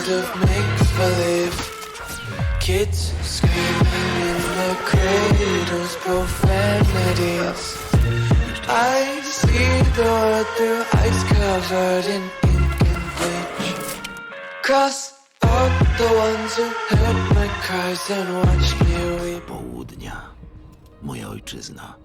world of make believe. Kids screaming in the cradles, profanities. I see the world through ice covered in ink and bleach. Cross out the ones who heard my cries and watched me weep. Ojczyzna.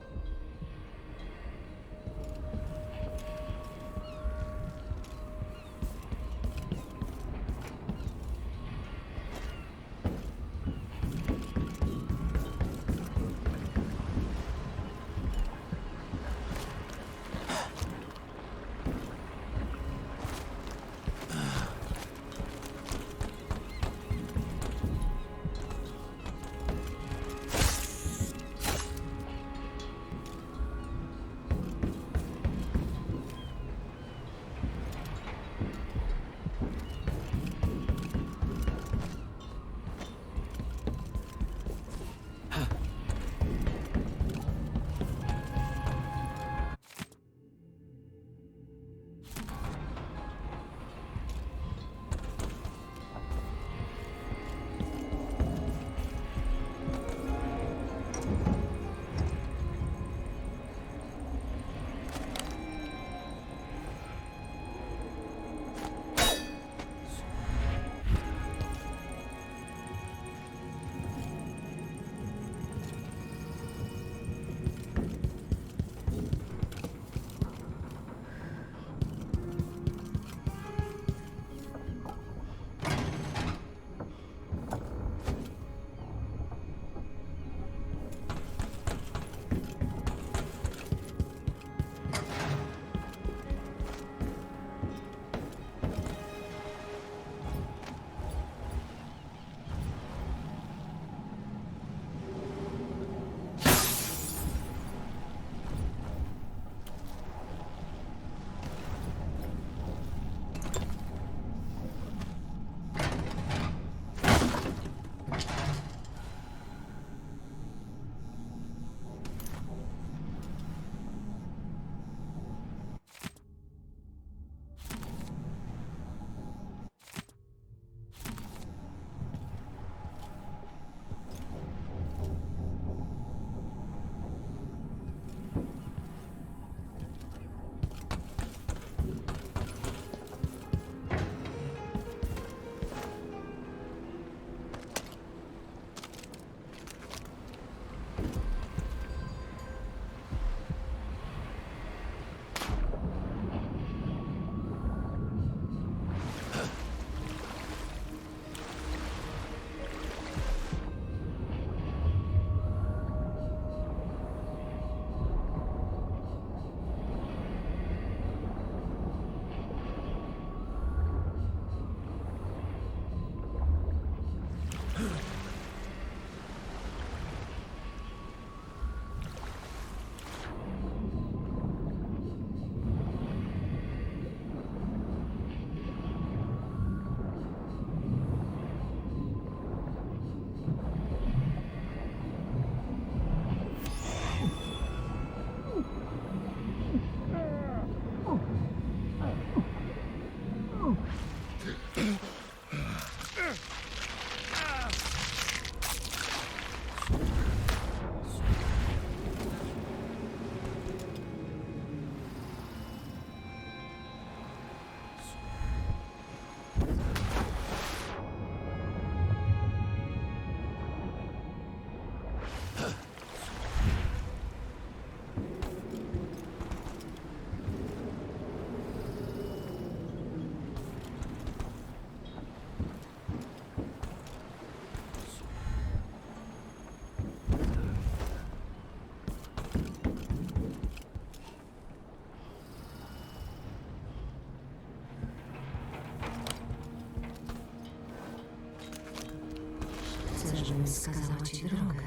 Żebym wskazała ci drogę.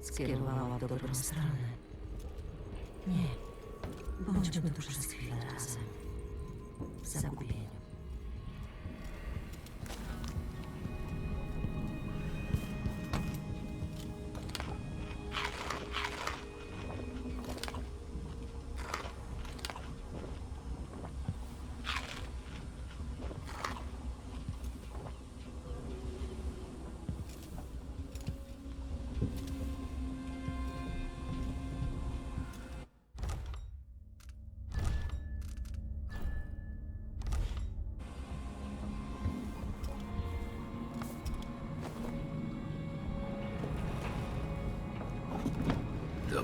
Skierowała w dobrą stronę. Nie. Bądźmy tu przez chwilę razem. W zagubieniu.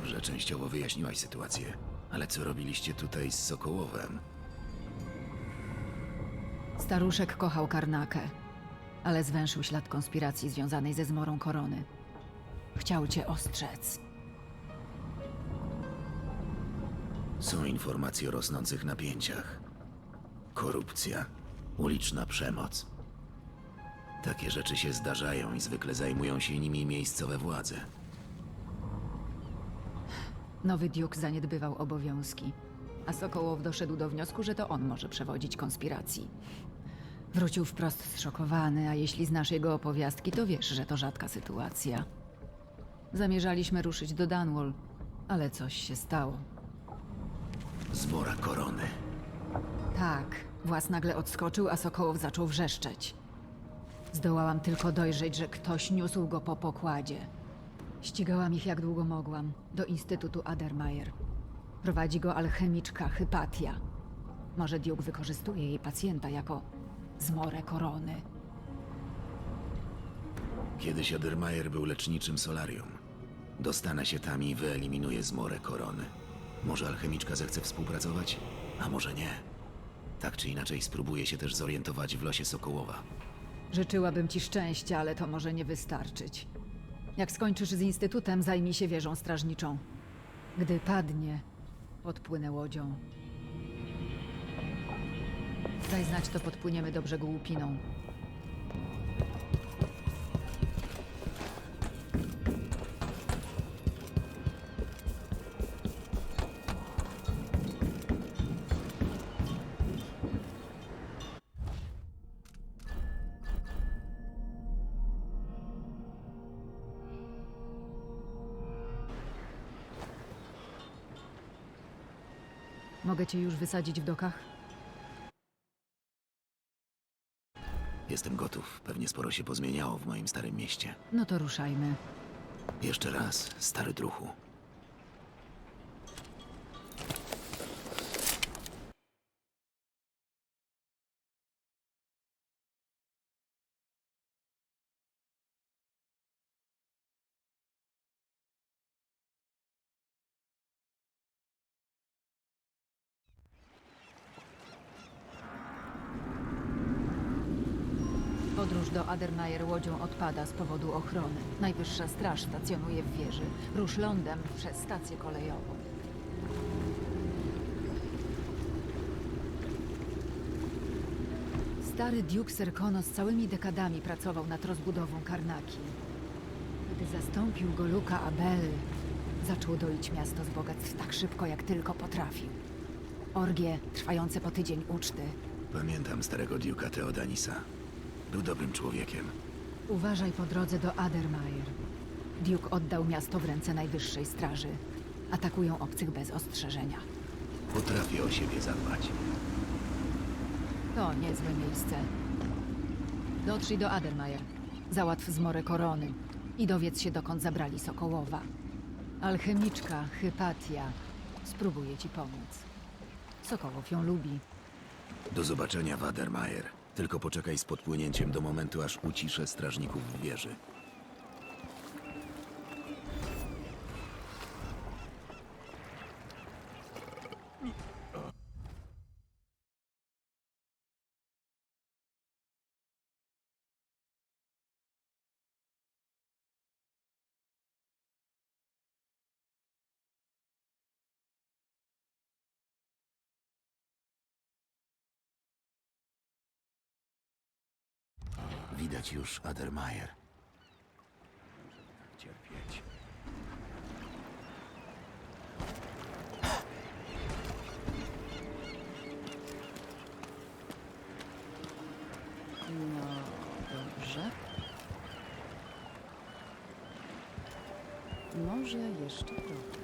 Dobrze, częściowo wyjaśniłaś sytuację. Ale co robiliście tutaj z Sokołowem? Staruszek kochał Karnakę, ale zwęszył ślad konspiracji związanej ze zmorą korony. Chciał cię ostrzec. Są informacje o rosnących napięciach. Korupcja, uliczna przemoc. Takie rzeczy się zdarzają i zwykle zajmują się nimi miejscowe władze. Nowy Duke zaniedbywał obowiązki, a Sokołow doszedł do wniosku, że to on może przewodzić konspiracji. Wrócił wprost zszokowany, a jeśli znasz jego opowiastki, to wiesz, że to rzadka sytuacja. Zamierzaliśmy ruszyć do Dunwall, ale coś się stało. Zmora korony. Tak, włas nagle odskoczył, a Sokołow zaczął wrzeszczeć. Zdołałam tylko dojrzeć, że ktoś niósł go po pokładzie. Ścigałam ich jak długo mogłam, do Instytutu Adermayer. Prowadzi go alchemiczka Hypatia. Może Duke wykorzystuje jej pacjenta jako zmorę korony. Kiedyś Odermajer był leczniczym solarium. Dostanę się tam i wyeliminuję zmorę korony. Może alchemiczka zechce współpracować? A może nie? Tak czy inaczej spróbuję się też zorientować w losie Sokołowa. Życzyłabym ci szczęścia, ale to może nie wystarczyć. Jak skończysz z Instytutem, zajmij się wieżą strażniczą. Gdy padnie, podpłynę łodzią. Daj znać, to podpłyniemy do brzegu łupiną. Mogę cię już wysadzić w dokach? Jestem gotów. Pewnie sporo się pozmieniało w moim starym mieście. No to ruszajmy. Jeszcze raz, stary druhu. Podróż do Adermayer łodzią odpada z powodu ochrony. Najwyższa straż stacjonuje w wieży. Rusz lądem przez stację kolejową. Stary Duke Serkonos całymi dekadami pracował nad rozbudową Karnaki. Gdy zastąpił go Luka Abel, zaczął doić miasto z bogactw tak szybko, jak tylko potrafił. Orgie trwające po tydzień uczty, Pamiętam starego Duke'a Teodanisa. Był dobrym człowiekiem. Uważaj po drodze do Adermayer. Duke oddał miasto w ręce najwyższej straży. Atakują obcych bez ostrzeżenia. Potrafię o siebie zadbać. To niezłe miejsce. Dotrzyj do Adermayer. Załatw zmorę korony i dowiedz się, dokąd zabrali Sokołowa. Alchemiczka Hypatia spróbuje ci pomóc. Sokołow ją lubi. Do zobaczenia, Wadermajer. Tylko poczekaj z podpłynięciem do momentu, aż uciszę strażników w wieży. Widać już Adermajer. Cierpieć. No, dobrze. Może jeszcze trochę.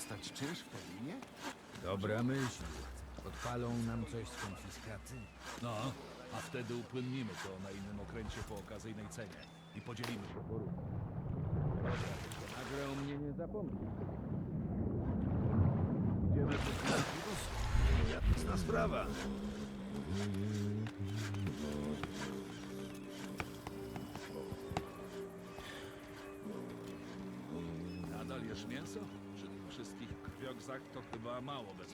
Dostać czynsz w Berlinie? Dobra myśl. Odpalą nam coś z konfiskaty. No, A wtedy upłynnimy to na innym okręcie po okazyjnej cenie i podzielimy się porówno. Dobra, tylko nagle o mnie nie zapomnij. Idziemy po Jasna sprawa. Nadal jesz mięso? Wszystkich krwiokzach to chyba mało bez